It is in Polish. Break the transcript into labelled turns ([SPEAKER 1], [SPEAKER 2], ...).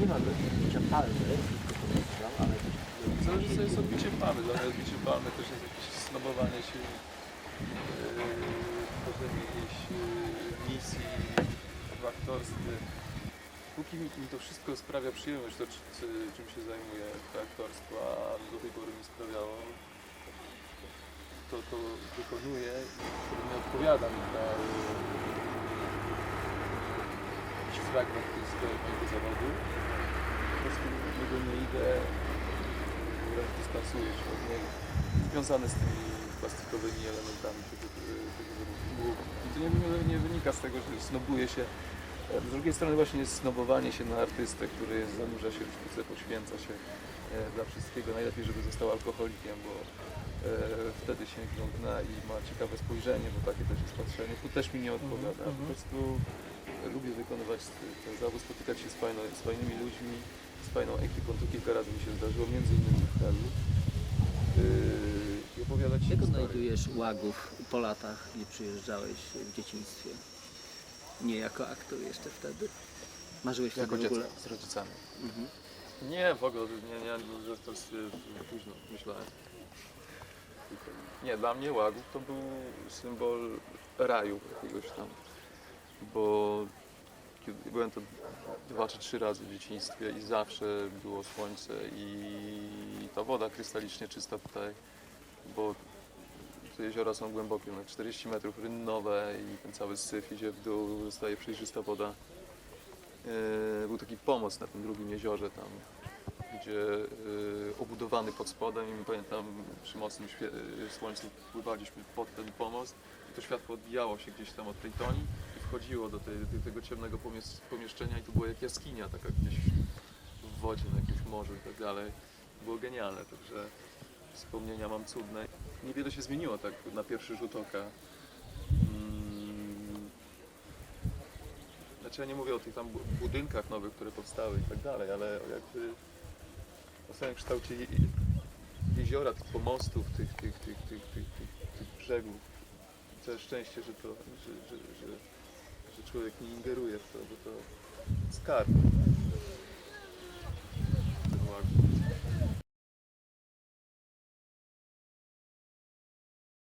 [SPEAKER 1] nie ma bicia palmy, ale... Zależy co jest odbicie
[SPEAKER 2] palmy, dla no, mnie odbicie palmy też jest jakieś snobowanie się, yy, tworzenie jakiejś yy, misji w aktorstwie. Póki mi, mi to wszystko sprawia przyjemność, to czy, czy, czym się zajmuję, to aktorstwo, a do tej pory mi sprawiało, to to wykonuję i nie odpowiada mi fragment swojej- mojego zawodu. Po prostu nie idę, wręcz dystansuję się od niego. Związane z tymi plastikowymi elementami tego, tego wyrobu. I to nie, nie, wynika z tego, że snobuje się. Z drugiej strony właśnie jest snobowanie się na artystę, który zanurza się w sztuce, poświęca się e, dla wszystkiego. Najlepiej, żeby został alkoholikiem, bo e, wtedy sięgną dna i ma ciekawe spojrzenie, bo takie też jest patrzenie. Tu też mi nie odpowiada. Po prostu lubię wykonywać ten zawód, spotykać się z, fajno, z fajnymi ludźmi, z fajną ekipą. Tu kilka razy mi się zdarzyło, między innymi w Helu. Yy, I opowiadać Jak historie. odnajdujesz
[SPEAKER 1] łagów po latach, gdzie przyjeżdżałeś w dzieciństwie? Nie jako aktor jeszcze wtedy? Marzyłeś wtedy Jako w ogóle?
[SPEAKER 2] dziecko z rodzicami.
[SPEAKER 1] Mhm.
[SPEAKER 2] Nie, w ogóle nie, nie, że to jest późno myślałem. Nie, dla mnie Łagów to był symbol raju jakiegoś tam, bo byłem to dwa czy trzy razy w dzieciństwie i zawsze było słońce i ta woda krystalicznie czysta tutaj, bo te jeziora są głębokie, no 40 metrów rynnowe i ten cały syf idzie w dół, zostaje przejrzysta woda. E, Był taki pomost na tym drugim jeziorze tam, gdzie e, obudowany pod spodem i pamiętam przy mocnym e, słońcu pływaliśmy pod ten pomost i to światło odbijało się gdzieś tam od tej toni wchodziło do, tej, do tego ciemnego pomies- pomieszczenia i to była jak jaskinia taka gdzieś w wodzie, na jakimś morzu i tak dalej. Było genialne, także wspomnienia mam cudne. Niewiele się zmieniło tak na pierwszy rzut oka. Mm, Znaczy ja nie mówię o tych tam bu- budynkach nowych, które powstały i tak dalej, ale jakby o samym kształcie je, jeziora, tych pomostów, tych, tych, tych, tych, tych, tych, tych brzegów. Całe szczęście, że to, że, że, że, że człowiek nie ingeruje w to, bo to skarb.